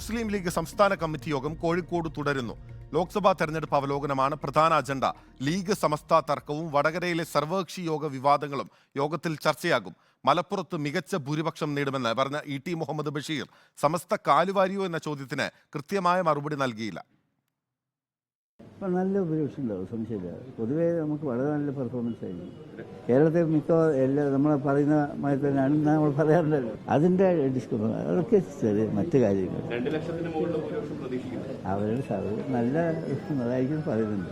മുസ്ലിം league സംസ്ഥാന committee യോഗം കോഴിക്കോട് തുടരുന്നു. ലോക്സഭാ തെരഞ്ഞെടുപ്പ് അവലോകനമാണ് പ്രധാന അജണ്ട. ലീഗ് സമസ്ത തർക്കവും വടകരയിലെ സർവകക്ഷി യോഗ വിവാദങ്ങളും യോഗത്തിൽ ചർച്ചയാകും. മലപ്പുറത്ത് മികച്ച ഭൂരിപക്ഷം നേടുമെന്ന് പറഞ്ഞ ഇ ടി മുഹമ്മദ് ബഷീർ സമസ്ത കാലുവാരിയോ എന്ന ചോദ്യത്തിന് കൃത്യമായ മറുപടി നൽകിയില്ല. അപ്പം നല്ല ഉപയോഗിച്ച് ഉണ്ടാവും സംശയമില്ല. പൊതുവേ നമുക്ക് വളരെ നല്ല പെർഫോമൻസ് ആയിരുന്നു. കേരളത്തെ മിക്ക എല്ലാ നമ്മൾ പറയുന്ന മാതിരി തന്നെയാണ് നമ്മൾ പറയാറുണ്ടല്ലോ. അതിന്റെ ഡിസ്കൗണ്ട് അതൊക്കെ ചെറിയ മറ്റ് കാര്യങ്ങൾ. അവരുടെ സാധ്യത നല്ല അതായിരിക്കും പറയുന്നുണ്ട്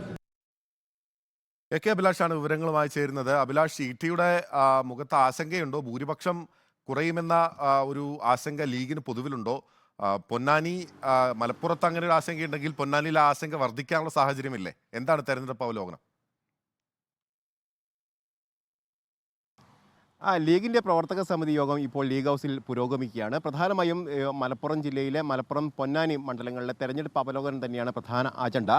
എ കെ അഭിലാഷാണ് വിവരങ്ങളുമായി ചേരുന്നത്. അഭിലാഷ് ഇ ടിയുടെ മുഖത്ത് ആശങ്കയുണ്ടോ? ഭൂരിപക്ഷം കുറയുമെന്ന ഒരു ആശങ്ക ലീഗിന് പൊതുവിലുണ്ടോ? പൊന്നാനി മലപ്പുറത്ത് അങ്ങനെ ഒരു ആശങ്കയുണ്ടെങ്കിൽ പൊന്നാനിയിൽ ആശങ്ക വർദ്ധിക്കാനുള്ള സാഹചര്യമില്ലേ? എന്താണ് തെരഞ്ഞെടുപ്പ് അവലോകനം? ആ ലീഗിന്റെ പ്രവർത്തക സമിതി യോഗം ഇപ്പോൾ ലീഗ് ഹൗസിൽ പുരോഗമിക്കുകയാണ്. പ്രധാനമായും മലപ്പുറം ജില്ലയിലെ മലപ്പുറം പൊന്നാനി മണ്ഡലങ്ങളിലെ തെരഞ്ഞെടുപ്പ് അവലോകനം തന്നെയാണ് പ്രധാന അജണ്ട.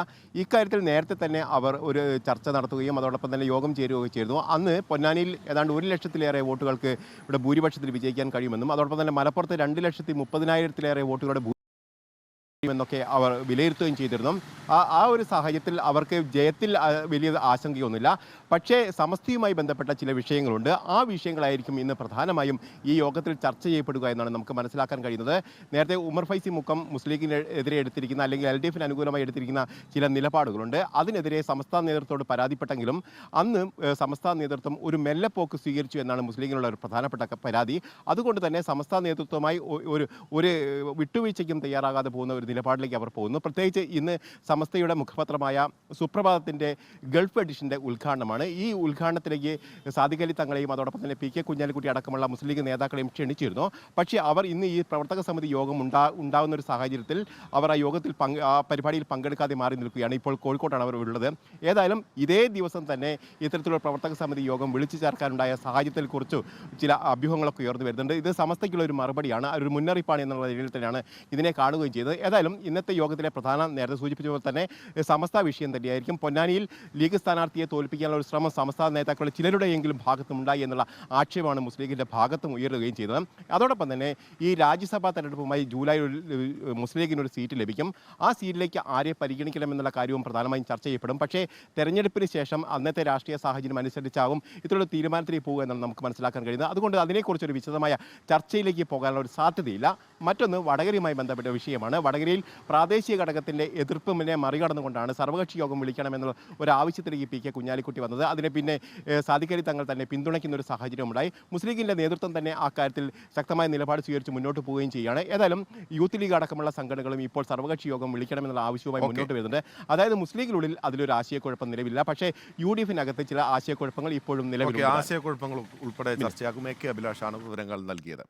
ഇക്കാര്യത്തിൽ നേരത്തെ തന്നെ അവർ ഒരു ചർച്ച നടത്തുകയും അതോടൊപ്പം തന്നെ യോഗം ചേരുകയും ചെയ്തു അന്ന് പൊന്നാനിയിൽ ഏതാണ്ട് ഒരു ലക്ഷത്തിലേറെ വോട്ടുകൾക്ക് ഇവിടെ ഭൂരിപക്ഷത്തിൽ വിജയിക്കാൻ കഴിയുമെന്നും അതോടൊപ്പം തന്നെ മലപ്പുറത്ത് രണ്ട് ലക്ഷത്തി മുപ്പതിനായിരത്തിലേറെ വോട്ടുകളുടെ എന്നൊക്കെ അവർ വിലയിരുത്തുകയും ചെയ്തിരുന്നു. ആ ഒരു സാഹചര്യത്തിൽ അവർക്ക് ജയത്തിൽ വലിയ ആശങ്കയൊന്നുമില്ല. പക്ഷേ സമസ്തയുമായി ബന്ധപ്പെട്ട ചില വിഷയങ്ങളുണ്ട്. ആ വിഷയങ്ങളായിരിക്കും ഇന്ന് പ്രധാനമായും ഈ യോഗത്തിൽ ചർച്ച ചെയ്യപ്പെടുക എന്നാണ് നമുക്ക് മനസ്സിലാക്കാൻ കഴിയുന്നത്. നേരത്തെ ഉമർ ഫൈസി മുക്കം മുസ്ലിം ലീഗിനെതിരെ എടുത്തിരിക്കുന്ന അല്ലെങ്കിൽ എൽ ഡി എഫിന് അനുകൂലമായി എടുത്തിരിക്കുന്ന ചില നിലപാടുകളുണ്ട്. അതിനെതിരെ സംസ്ഥാന നേതൃത്വത്തോട് പരാതിപ്പെട്ടെങ്കിലും അന്ന് സംസ്ഥാന നേതൃത്വം ഒരു മെല്ലപ്പോക്ക് സ്വീകരിച്ചു എന്നാണ് മുസ്ലിം ഒരു പ്രധാനപ്പെട്ട പരാതി. അതുകൊണ്ട് തന്നെ സംസ്ഥാന നേതൃത്വമായി ഒരു ഒരു വിട്ടുവീഴ്ചയ്ക്കും തയ്യാറാകാതെ പോകുന്ന ഒരു നിലപാടിലേക്ക് അവർ പോകുന്നു. പ്രത്യേകിച്ച് ഇന്ന് സമസ്തയുടെ മുഖപത്രമായ സുപ്രഭാതത്തിന്റെ ഗൾഫ് എഡിഷന്റെ ഉദ്ഘാടനമാണ്. ഈ ഉദ്ഘാടനത്തിലേക്ക് സാദിഖ് അലി തങ്ങളെയും അതോടൊപ്പം തന്നെ പി കെ കുഞ്ഞാലിക്കുട്ടി അടക്കമുള്ള മുസ്ലിം ലീഗ് നേതാക്കളെയും ക്ഷണിച്ചിരുന്നു. പക്ഷേ അവർ ഇന്ന് ഈ പ്രവർത്തക സമിതി യോഗം ഉണ്ടാ ഉണ്ടാകുന്ന ഒരു സാഹചര്യത്തിൽ അവർ ആ യോഗത്തിൽ പങ്ക് ആ പരിപാടിയിൽ പങ്കെടുക്കാതെ മാറി നിൽക്കുകയാണ്. ഇപ്പോൾ കോഴിക്കോട്ടാണ് അവർ ഉള്ളത്. ഏതായാലും ഇതേ ദിവസം തന്നെ ഇത്തരത്തിലുള്ള പ്രവർത്തക സമിതി യോഗം വിളിച്ചു ചേർക്കാനുണ്ടായ സാഹചര്യത്തിൽ കുറിച്ച് ചില അഭ്യൂഹങ്ങളൊക്കെ ഉയർന്നു വരുന്നുണ്ട്. ഇത് സമസ്തയ്ക്കുള്ള ഒരു മറുപടിയാണ് ഒരു മുന്നറിയിപ്പാണ് എന്നുള്ള രീതിയിൽ തന്നെയാണ് ഇതിനെ കാണുകയും ചെയ്തത്. ഏതായാലും ഇന്നത്തെ യോഗത്തിലെ പ്രധാന നേരത്തെ സൂചിപ്പിച്ച പോലെ തന്നെ സമസ്ത വിഷയം തന്നെയായിരിക്കും. പൊന്നാനിയിൽ ലീഗ് സ്ഥാനാർത്ഥിയെ തോൽപ്പിക്കാനുള്ള ഒരു ശ്രമം സമസ്ത നേതാക്കളുടെ ചിലരുടെയെങ്കിലും ഭാഗത്തുമുണ്ടായി എന്നുള്ള ആക്ഷേപമാണ് മുസ്ലിം ലീഗിന്റെ ഭാഗത്തും ഉയരുകയും ചെയ്തത്. അതോടൊപ്പം തന്നെ ഈ രാജ്യസഭാ തെരഞ്ഞെടുപ്പുമായി ജൂലൈ ഒരു മുസ്ലിം ലീഗിന് ഒരു സീറ്റ് ലഭിക്കും. ആ സീറ്റിലേക്ക് ആരെ പരിഗണിക്കണമെന്നുള്ള കാര്യവും പ്രധാനമായും ചർച്ച ചെയ്യപ്പെടും. പക്ഷേ തെരഞ്ഞെടുപ്പിന് ശേഷം അന്നത്തെ രാഷ്ട്രീയ സാഹചര്യം അനുസരിച്ചാകും ഇത്തരമൊരു തീരുമാനത്തിലേക്ക് പോകുക എന്നാണ് നമുക്ക് മനസ്സിലാക്കാൻ കഴിയുന്നത്. അതുകൊണ്ട് അതിനെക്കുറിച്ചൊരു വിശദമായ ചർച്ചയിലേക്ക് പോകാനുള്ള ഒരു സാധ്യതയില്ല. മറ്റൊന്ന് വടകരയുമായി ബന്ധപ്പെട്ട വിഷയമാണ്. വടകരയിൽ പ്രാദേശിക ഘടകത്തിന്റെ എതിർപ്പിനെ മറികടന്നുകൊണ്ടാണ് സർവകക്ഷി യോഗം വിളിക്കണമെന്നുള്ള ഒരു ആവശ്യത്തിലേക്ക് പി കെ കുഞ്ഞാലിക്കുട്ടി വന്നത്. അതിനെ പിന്നെ സാധിക്കരി തങ്ങൾ തന്നെ പിന്തുണയ്ക്കുന്ന ഒരു സാഹചര്യമുണ്ടായി. മുസ്ലിം ലീഗിന്റെ നേതൃത്വം തന്നെ ആ കാര്യത്തിൽ ശക്തമായ നിലപാട് സ്വീകരിച്ച് മുന്നോട്ട് പോവുകയും ചെയ്യുകയാണ്. ഏതായാലും യൂത്ത് ലീഗ് അടക്കമുള്ള സംഘടനകളും ഇപ്പോൾ സർവകക്ഷി യോഗം വിളിക്കണമെന്നുള്ള ആവശ്യവുമായി. മുന്നോട്ട് വരുന്നുണ്ട്. അതായത് മുസ്ലിം ലീഗിനുള്ളിൽ അതിലൊരു ആശയക്കുഴപ്പം നിലവില്ല പക്ഷേ യു ഡി എഫിനകത്ത് ചില ആശയക്കുഴപ്പങ്ങൾ ഇപ്പോഴും നിലവിലുണ്ട്. ആശയക്കുഴപ്പങ്ങൾ ഉൾപ്പെടെ ചർച്ചയാകും. എ കെ അഭിലാഷാണ് വിവരങ്ങൾ നൽകിയത്.